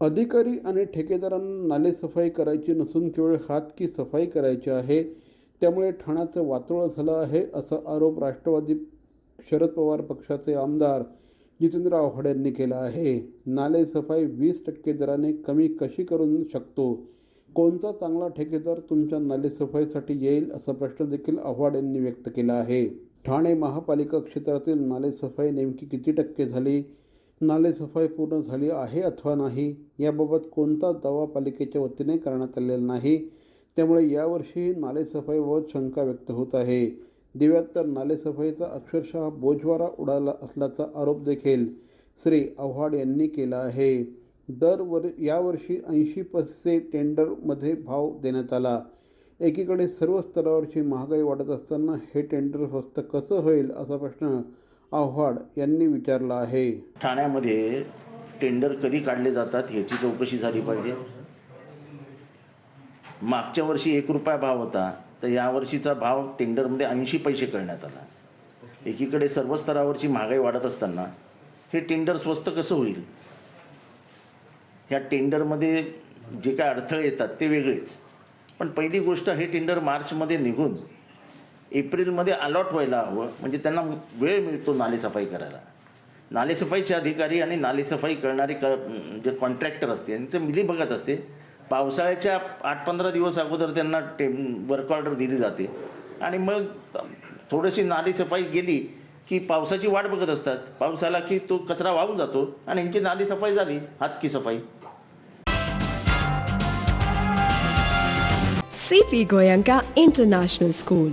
अधिकारी आणि ठेकेदारांना नालेसफाई करायची नसून केवळ हात की सफाई करायची आहे त्यामुळे ठाण्याचं वातोळं झालं आहे असा आरोप राष्ट्रवादी शरद पवार पक्षाचे आमदार जितेंद्र आव्हाड यांनी केला आहे. नालेसफाई वीस टक्के दराने कमी कशी करू शकतो? कोणता चांगला ठेकेदार तुमच्या नालेसफाईसाठी येईल असा प्रश्न देखील आव्हाड यांनी व्यक्त केला आहे. ठाणे महापालिका क्षेत्रातील नालेसफाई नेमकी किती टक्के झाली? नालेसफाई पूर्ण झाली आहे अथवा नाही याबाबत कोणता दावा पालिकेच्या वतीने करण्यात आलेला नाही. त्यामुळे यावर्षी नालेसफाईबाबत शंका व्यक्त होत आहे. दिव्यात तर नालेसफाईचा अक्षरशः बोजवारा उडाला असल्याचा आरोप देखील श्री आव्हाड यांनी केला आहे. दरवर यावर्षी ऐंशी पैसे टेंडरमध्ये भाव देण्यात आला. एकीकडे सर्व स्तरावरची महागाई वाढत असताना हे टेंडर स्वस्त कसं होईल असा प्रश्न आव्हाड यांनी विचारला आहे. ठाण्यामध्ये टेंडर कधी काढले जातात ह्याची चौकशी झाली पाहिजे. मागच्या वर्षी एक रुपया भाव होता तर यावर्षीचा भाव टेंडरमध्ये ऐंशी पैसे करण्यात आला. एकीकडे सर्व स्तरावरची महागाई वाढत असताना हे टेंडर स्वस्त कसं होईल? ह्या टेंडरमध्ये जे काय अडथळे येतात ते वेगळेच. पण पहिली गोष्ट हे टेंडर मार्चमध्ये निघून एप्रिलमध्ये अलॉट व्हायला हवं. म्हणजे त्यांना वेळ मिळतो नालेसफाई करायला. नालेसफाईचे अधिकारी आणि नालेसफाई करणारे क जे कॉन्ट्रॅक्टर असते यांचं मिली बघत असते. पावसाळ्याच्या आठ पंधरा दिवस अगोदर त्यांना टे वर्क ऑर्डर दिली जाते. आणि मग थोडीशी नालेसफाई गेली की पावसाची वाट बघत असतात. पाऊस आला की तो कचरा वाहून जातो आणि यांची नालेसफाई झाली हातकी सफाई. CP Goenka international school